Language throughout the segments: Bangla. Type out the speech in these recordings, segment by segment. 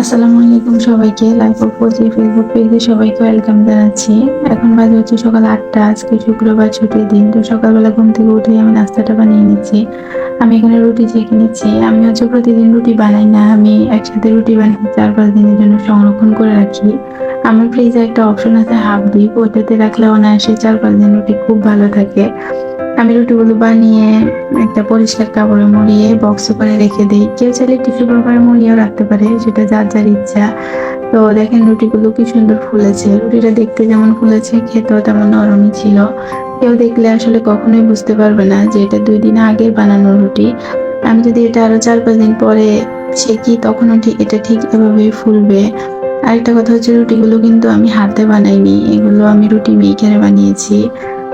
আসসালামু আলাইকুম সবাইকে। লাইভ অফ বলছি ফেসবুক পেজে সবাইকে ওয়েলকাম জানাচ্ছি। এখন বাজে হচ্ছে সকাল আটটা। আজকে শুক্রবার, ছুটির দিন। তো সকালবেলা ঘুম থেকে উঠে আমি নাস্তাটা বানিয়ে নিচ্ছি। আমি এখানে রুটি চেখে নিচ্ছি। আমি হচ্ছে প্রতিদিন রুটি বানাই না। আমি একসাথে রুটি বানিয়ে চার পাঁচ দিনের জন্য সংরক্ষণ করে রাখি। আমার ফ্রিজে একটা অপশন আছে হাফ ডিপ ওটাতে রাখলে অনায়াসে চার পাঁচ দিন রুটি খুব ভালো থাকে। আমি রুটিগুলো বানিয়ে একটা পরিষ্কার কাপড়ে মুড়িয়ে বক্সে করে রেখে দিই। কেউ চাইলে টিস্যু পেপারে মুড়িয়েও রাখতে পারে, সেটা যার যার ইচ্ছা। তো দেখেন রুটিগুলো কি সুন্দর ফুলেছে। রুটিটা দেখতে যেমন ফুলেছে, খেতেও তেমন নরমই ছিল। কেউ দেখলে আসলে কখনোই বুঝতে পারবে না যে এটা দুই দিন আগে বানানো রুটি। আমি যদি এটা আরও চার পাঁচ দিন পরে শেখি তখনও ঠিক এটা ঠিক এভাবেই ফুলবে। আরেকটা কথা হচ্ছে রুটিগুলো কিন্তু আমি হাতে বানাইনি। এগুলো আমি রুটি মেকারে বানিয়েছি।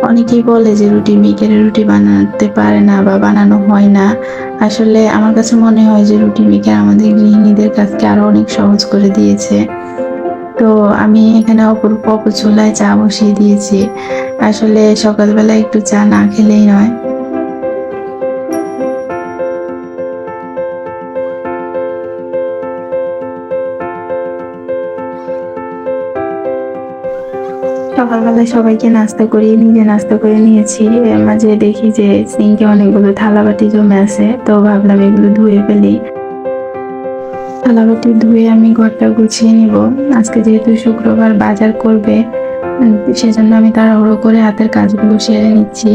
অনেকেই বলে যে রুটি মেকারে রুটি বানাতে পারে না বা বানানো হয় না। আসলে আমার কাছে মনে হয় যে রুটি মেকার আমাদের গৃহিণীদের কাজকে আরও অনেক সহজ করে দিয়েছে। তো আমি এখানে অপরূপ অপচুলায় চা বসিয়ে দিয়েছি। আসলে সকালবেলা একটু চা না খেলেই নয়। সকালবেলায় সবাইকে নাস্তা করিয়ে নিজে নাস্তা করে নিয়েছি। এর মাঝে দেখি যে সিঙ্কে অনেকগুলো থালাবাটি জমে আছে, তো ভাবলাম এগুলো ধুয়ে ফেলি। থালাবাটি ধুয়ে আমি ঘরটা গুছিয়ে নিব। আজকে যেহেতু শুক্রবার বাজার করবে সেজন্য আমি তাড়াহুড়ো করে হাতের কাজগুলো সেরে নিচ্ছি।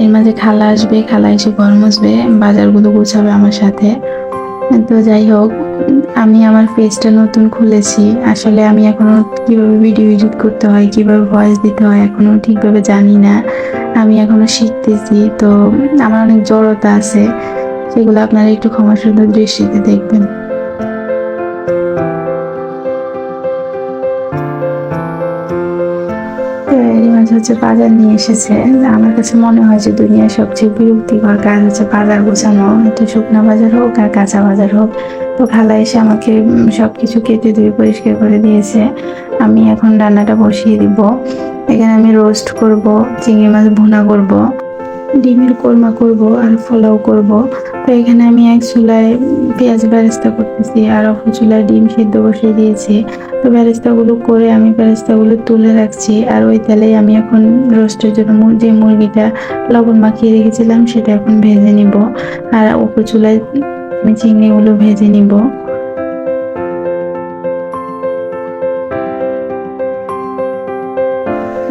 এর মাঝে খালা আসবে, খালা এসে ঘর মুছবে, বাজারগুলো গুছাবে আমার সাথে। তো যাই হোক আমি আমার পেজটা নতুন খুলেছি। আসলে আমি এখনও কীভাবে ভিডিও এডিট করতে হয়, কীভাবে ভয়েস দিতে হয় এখনও ঠিকভাবে জানি না। আমি এখনও শিখতেছি, তো আমার অনেক জড়তা আছে। সেগুলো আপনারা একটু ক্ষমাসুন্দর দৃষ্টিতে দেখবেন। মাঝে হচ্ছে বাজার নিয়ে এসেছে। আমার কাছে মনে হয় যে দুনিয়ার সবচেয়ে বিরক্তিকর কাজ হচ্ছে বাজার গোছানো। এটা শুকনো বাজার হোক আর কাঁচা বাজার হোক। তো খালা এসে আমাকে সব কিছু কেটে ধুয়ে পরিষ্কার করে দিয়েছে। আমি এখন রান্নাটা বসিয়ে দিব। এখানে আমি রোস্ট করব, চিংড়ি মাছ ভুনা করব, ডিমের কোরমা করব আর পোলাও করব। তো এখানে আমি এক চুলায় পেঁয়াজ বেরেস্তা করতেছি আর অপর চুলায় ডিম সিদ্ধ বসিয়ে দিয়েছি। তো বেরেস্তাগুলো করে আমি বেরেস্তাগুলো তুলে রাখছি আর ওই তেলেই আমি এখন রোস্টের জন্য যে মুরগিটা লবণ মাখিয়ে রেখেছিলাম সেটা এখন ভেজে নিব। আর উপর চুলায় আমি চিংড়িগুলো ভেজে নিব।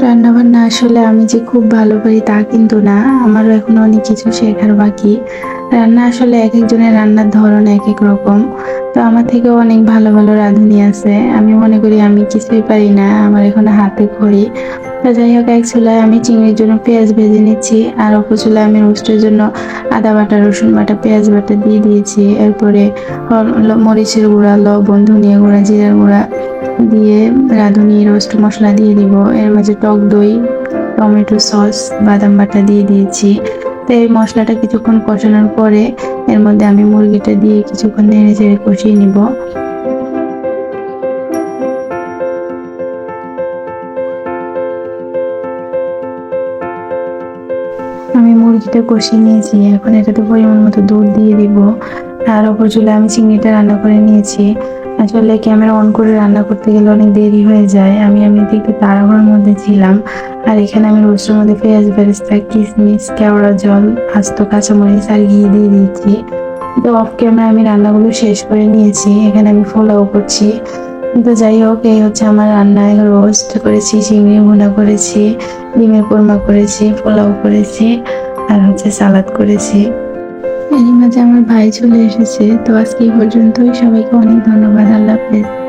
রান্না বান্না আসলে আমি যে খুব ভালো পারি তা কিন্তু না, আমারও এখনও অনেক কিছু শেখার বাকি। রান্না আসলে এক একজনের রান্নার ধরন এক এক রকম। তো আমার থেকেও অনেক ভালো ভালো রাঁধুনি আছে। আমি মনে করি আমি কিছুই পারি না, আমার এখনও হাতে খড়ি। তো যাই হোক, এক চুলায় আমি চিংড়ির জন্য পেঁয়াজ ভেজে নিচ্ছি আর অপর চুলায় আমি রোস্টের জন্য আদা বাটা, রসুন বাটা, পেঁয়াজ বাটা দিয়ে দিয়েছি। এরপরে মরিচের গুঁড়া, লবণ, ধনিয়া গুঁড়া, জিরার গুঁড়া দিয়ে রাঁধুনি, রোস্ট মশলা দিয়ে দিব। এর মাঝে টক দই, টমেটো সস, বাদাম বাটা দিয়ে দিয়েছি। তো এই মশলাটা কিছুক্ষণ কষানোর পরে এর মধ্যে আমি মুরগিটা দিয়ে কিছুক্ষণ নেড়ে চেড়ে কষিয়ে নিব। আমি মুরগিটা কষিয়ে নিয়েছি, এখন এটাতে পরিমাণ মতো দুধ দিয়ে দিব। আর অপর চুলে আমি চিংড়িটা রান্না করে নিয়েছি। আসলে ক্যামেরা অন করে রান্না করতে গেলে অনেক দেরি হয়ে যায়। আমি আমি একটু তাড়াহুড়োর মধ্যে ছিলাম। আর এখানে আমি রোস্টের মধ্যে পেঁয়াজ, বেরেস্তা, কিশমিশ, কেওড়া জল, আস্ত কাঁচামরিচ আর ঘি দিয়ে দিয়েছি। তো অফ ক্যামেরা আমি রান্নাগুলো শেষ করে নিয়েছি। এখানে আমি ফোলাও করছি। তো যাই হোক, এই হচ্ছে আমার রান্না রোস্ট করেছি, চিংড়ি ভুনা করেছি, ডিমের কোরমা করেছি, পোলাও করেছি, আর হচ্ছে সালাদ করেছি। এরই মাঝে আমার ভাই চলে এসেছে, তো আজকে এই পর্যন্তই। সবাইকে অনেক ধন্যবাদ, আল্লাহ হাফেজ।